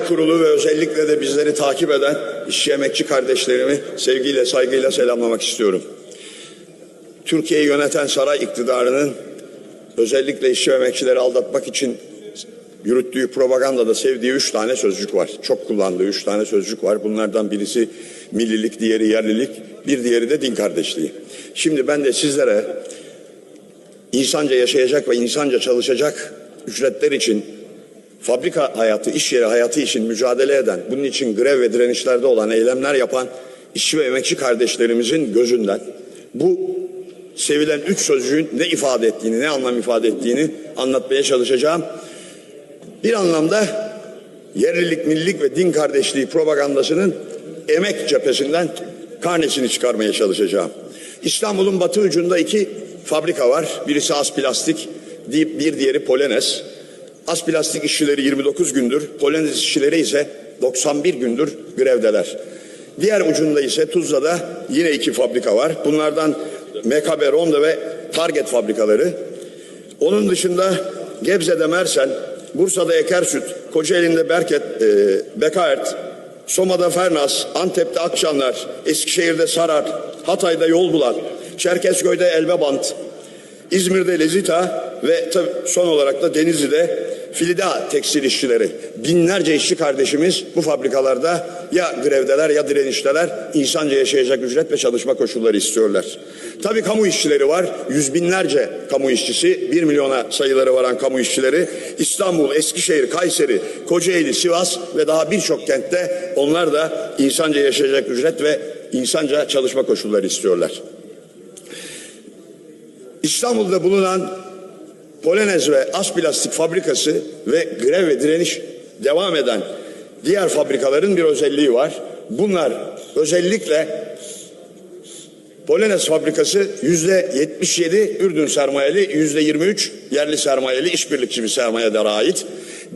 Kurulu ve özellikle de bizleri takip eden işçi emekçi kardeşlerimi sevgiyle saygıyla selamlamak istiyorum. Türkiye'yi yöneten saray iktidarının özellikle işçi emekçileri aldatmak için yürüttüğü propagandada sevdiği üç tane sözcük var. Çok kullandığı üç tane sözcük var. Bunlardan birisi millilik, diğeri yerlilik, bir diğeri de din kardeşliği. Şimdi ben de sizlere insanca yaşayacak ve insanca çalışacak ücretler için fabrika hayatı, iş yeri hayatı için mücadele eden, bunun için grev ve direnişlerde olan, eylemler yapan işçi ve emekçi kardeşlerimizin gözünden bu sevilen üç sözcüğün ne ifade ettiğini, ne anlam ifade ettiğini anlatmaya çalışacağım. Bir anlamda yerlilik, millilik ve din kardeşliği propagandasının emek cephesinden karnesini çıkarmaya çalışacağım. İstanbul'un batı ucunda iki fabrika var. Birisi Asplastik, bir diğeri Polenes. Asplastik işçileri 29 gündür, Polenes işçileri ise 91 gündür grevdeler. Diğer ucunda ise Tuzla'da yine iki fabrika var. Bunlardan MKB Ronda ve Target fabrikaları. Onun dışında Gebze'de Mersel, Bursa'da Ekersüt, Kocaeli'nde Berket, e, Bekaert, Soma'da Fernas, Antep'te Akçanlar, Eskişehir'de Sarar, Hatay'da Yolbulan, Çerkezköy'de Elbebant, İzmir'de Lezita ve tabii son olarak da Denizli'de Filida tekstil işçileri. Binlerce işçi kardeşimiz bu fabrikalarda ya grevdeler ya direnişteler insanca yaşayacak ücret ve çalışma koşulları istiyorlar. Tabii kamu işçileri var. Yüz binlerce kamu işçisi, bir milyona sayıları varan kamu işçileri İstanbul, Eskişehir, Kayseri, Kocaeli, Sivas ve daha birçok kentte onlar da insanca yaşayacak ücret ve insanca çalışma koşulları istiyorlar. İstanbul'da bulunan Polonez ve Asplastik fabrikası ve grev ve direniş devam eden diğer fabrikaların bir özelliği var. Bunlar özellikle Polonez fabrikası yüzde 77 Ürdün sermayeli, yüzde 23 yerli sermayeli işbirlikçi bir sermayedara ait.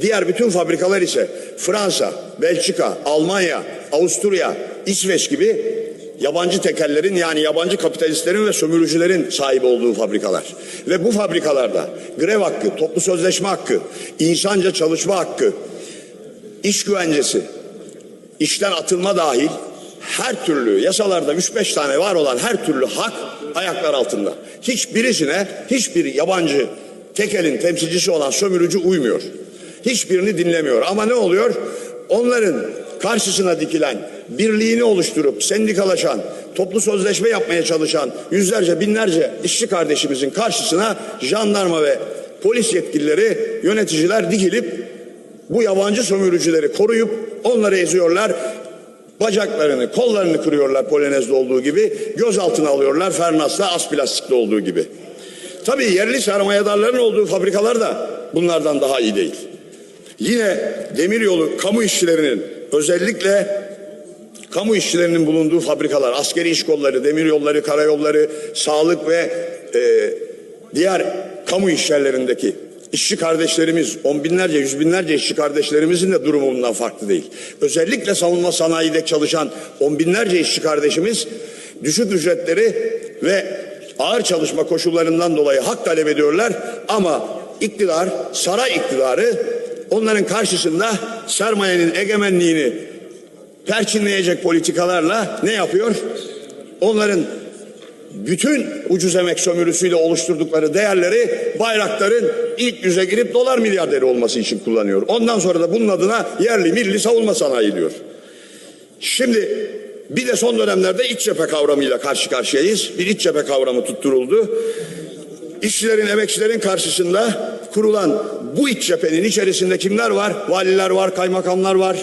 Diğer bütün fabrikalar ise Fransa, Belçika, Almanya, Avusturya, İsveç gibi yabancı tekellerin yani yabancı kapitalistlerin ve sömürücülerin sahibi olduğu fabrikalar. Ve bu fabrikalarda grev hakkı, toplu sözleşme hakkı, insanca çalışma hakkı, iş güvencesi, işten atılma dahil her türlü yasalarda 3-5 tane var olan her türlü hak ayaklar altında. Hiçbirisine hiçbir yabancı tekelin temsilcisi olan sömürücü uymuyor. Hiçbirini dinlemiyor. Ama ne oluyor? Onların karşısına dikilen, birliğini oluşturup sendikalaşan, toplu sözleşme yapmaya çalışan yüzlerce binlerce işçi kardeşimizin karşısına jandarma ve polis yetkilileri, yöneticiler dikilip bu yabancı sömürücüleri koruyup onları eziyorlar. Bacaklarını, kollarını kırıyorlar Polonez'de olduğu gibi. Gözaltına alıyorlar Fernas'ta Asplastik'te olduğu gibi. Tabii yerli sermayedarların olduğu fabrikalar da bunlardan daha iyi değil. Yine demiryolu kamu işçilerinin özellikle kamu işçilerinin bulunduğu fabrikalar, askeri iş kolları, demiryolları, karayolları, sağlık ve e, diğer kamu iş yerlerindeki işçi kardeşlerimiz, on binlerce, yüz binlerce işçi kardeşlerimizin de durumu bundan farklı değil. Özellikle savunma sanayide çalışan on binlerce işçi kardeşimiz düşük ücretleri ve ağır çalışma koşullarından dolayı hak talep ediyorlar ama iktidar, saray iktidarı onların karşısında sermayenin egemenliğini perçinleyecek politikalarla ne yapıyor? Onların bütün ucuz emek sömürüsüyle oluşturdukları değerleri bayrakların ilk yüze girip dolar milyarderi olması için kullanıyor. Ondan sonra da bunun adına yerli milli savunma sanayi diyor. Şimdi bir de son dönemlerde iç cephe kavramıyla karşı karşıyayız. Bir iç cephe kavramı tutturuldu. İşçilerin, emekçilerin karşısında kurulan bu iç cephenin içerisinde kimler var? Valiler var, kaymakamlar var.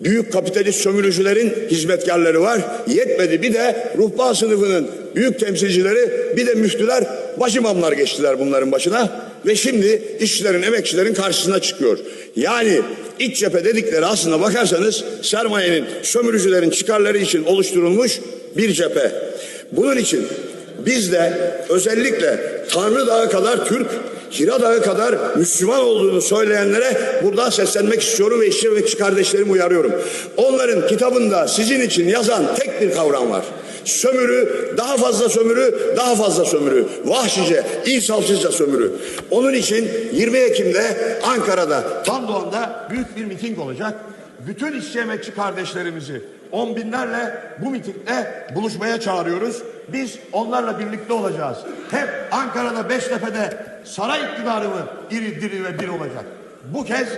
Büyük kapitalist sömürücülerin hizmetkarları var. Yetmedi bir de ruhban sınıfının büyük temsilcileri bir de müftüler başimamlar geçtiler bunların başına. Ve şimdi işçilerin, emekçilerin karşısına çıkıyor. Yani iç cephe dedikleri aslında bakarsanız sermayenin, sömürücülerin çıkarları için oluşturulmuş bir cephe. Bunun için biz de özellikle Tanrı Dağı kadar Türk, Hira Dağı kadar Müslüman olduğunu söyleyenlere buradan seslenmek istiyorum ve işçi kardeşlerimi uyarıyorum. Onların kitabında sizin için yazan tek bir kavram var. Sömürü, daha fazla sömürü, daha fazla sömürü. Vahşice, insafsızca sömürü. Onun için 20 Ekim'de Ankara'da, Tandoğan'da büyük bir miting olacak. Bütün işçi emekçi kardeşlerimizi on binlerle bu mitingde buluşmaya çağırıyoruz. Biz onlarla birlikte olacağız. Hep Ankara'da Beştepe'de saray iktidarı mı iri diri ve bir olacak. Bu kez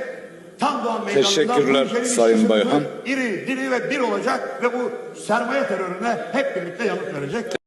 Tandoğan Meydanı'nda Teşekkürler bu ülkenin Sayın Bayhan. iri diri ve bir olacak ve bu sermaye terörüne hep birlikte yanıt verecek.